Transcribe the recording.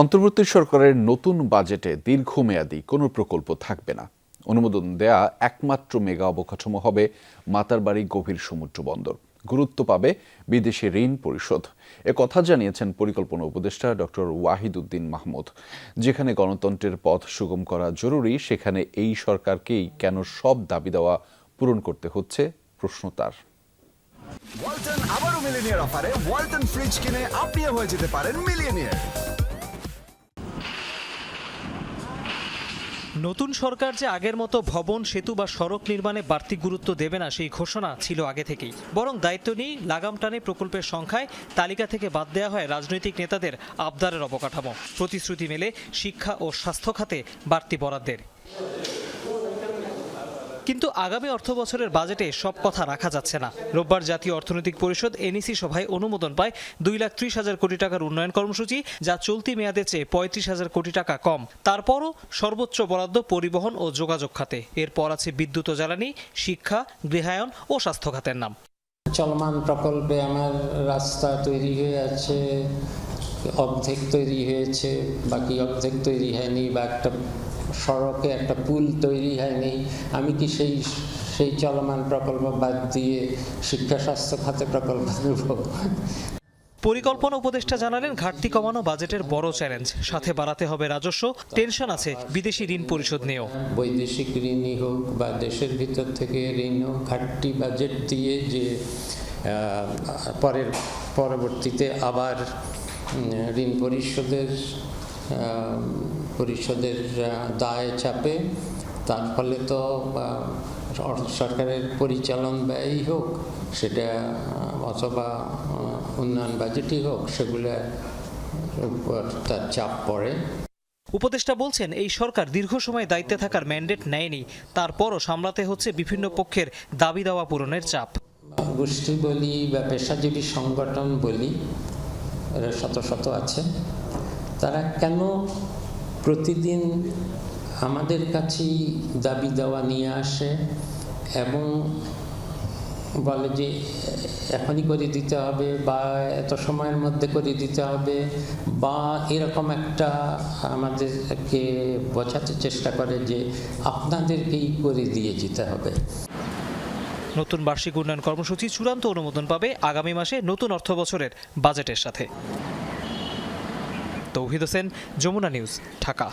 অন্তর্বর্তী সরকারের নতুন বাজেটে দীর্ঘমেয়াদী কোনো প্রকল্প থাকবে না। অনুমোদন দেয়া একমাত্র মেগা অবকাঠামো হবে মাতারবাড়ি গভীর সমুদ্র বন্দর। গুরুত্ব পাবে বিদেশি ঋণ পরিশোধ। এ কথা জানিয়েছেন পরিকল্পনা উপদেষ্টা ডক্টর ওয়াহিদ উদ্দিন মাহমুদ। যেখানে গণতন্ত্রের পথ সুগম করা জরুরি, সেখানে এই সরকারকেই কেন সব দাবি দেওয়া পূরণ করতে হচ্ছে প্রশ্ন তার। ওয়ালটন আবারও মিলিনিয়ার অফারে, ওয়ালটন ফ্রিজ কিনে আপনিও হয়ে যেতে পারেন মিলিয়নিয়ার। নতুন সরকার যে আগের মতো ভবন, সেতু বা সড়ক নির্মাণে বাড়তি গুরুত্ব দেবে না সেই ঘোষণা ছিল আগে থেকেই। বরং দায়িত্ব নিয়েই লাগাম টানে প্রকল্পের সংখ্যায় তালিকা থেকে বাদ দেওয়া হয় রাজনৈতিক নেতাদের আবদারের অবকাঠামো। প্রতিশ্রুতি মেলে শিক্ষা ও স্বাস্থ্য খাতে বাড়তি বরাদ্দের। কিন্তু আগামী অর্থ বছরের বাজেটে সব কথা রাখা যাচ্ছে না। রোববার জাতীয় অর্থনৈতিক পরিষদ এনইসি সভায় অনুমোদন পায় দুই লাখ ত্রিশ হাজার কোটি টাকার উন্নয়ন কর্মসূচি, যা চলতি মেয়াদে চেয়ে পঁয়ত্রিশ হাজার কোটি টাকা কম। তারপরও সর্বোচ্চ বরাদ্দ পরিবহন ও যোগাযোগ খাতে। এরপর আছে বিদ্যুৎ ও জ্বালানি, শিক্ষা, গৃহায়ন ও স্বাস্থ্য খাতের নাম। চলমান প্রকল্পে আমার রাস্তা তৈরি হয়ে আছে। অর্ধেক তৈরি হয়েছে বাকি অর্ধেক তৈরি হয়নি বা একটা সড়কে একটা পুল তৈরি হয়নি। আমি কি সেই সেই চলমান প্রকল্প বাদ দিয়ে শিক্ষা স্বাস্থ্য খাতে প্রকল্প নেব? পরিকল্পনা উপদেষ্টা জানালেন ঘাটতি কমানো বাজেটের বড় চ্যালেঞ্জ। সাথে বাড়াতে হবে রাজস্ব টেনশন আছে বিদেশি ঋণ পরিশোধ নিয়েও। বৈদেশিক ঋণই হোক বা দেশের ভিতর থেকে ঋণ হোক ঘাটতি বাজেট দিয়ে যে পরের পরবর্তীতে আবার ঋণ পরিশোধের পরিশোধের দায় চাপে। তার ফলে তো সরকারের পরিচালন ব্যয়ই হোক সেটা অথবা উন্নয়ন বাজেটই হোক সেগুলোর উপর তার চাপ পড়ে। উপদেষ্টা বলছেন এই সরকার দীর্ঘ সময় দায়িত্বে থাকার ম্যান্ডেট নেয়নি। তারপরও সামলাতে হচ্ছে বিভিন্ন পক্ষের দাবি দাওয়া পূরণের চাপ। গোষ্ঠী বলি বা পেশাজীবী সংগঠন বলি শত শত আছে। তারা কেন প্রতিদিন আমাদের কাছেই দাবি দেওয়া নিয়ে আসে এবং বলে যে, এখনই করে দিতে হবে বা এত সময়ের মধ্যে করে দিতে হবে বা এরকম একটা আমাদেরকে বোঝাতে চেষ্টা করে যে, আপনাদেরকেই করে দিয়ে যেতে হবে। নতুন বার্ষিক উন্নয়ন কর্মসূচি চূড়ান্ত অনুমোদন পাবে আগামী মাসে নতুন অর্থ বছরের বাজেটের সাথে। তৌহিদ হোসেন, যমুনা নিউজ, ঢাকা।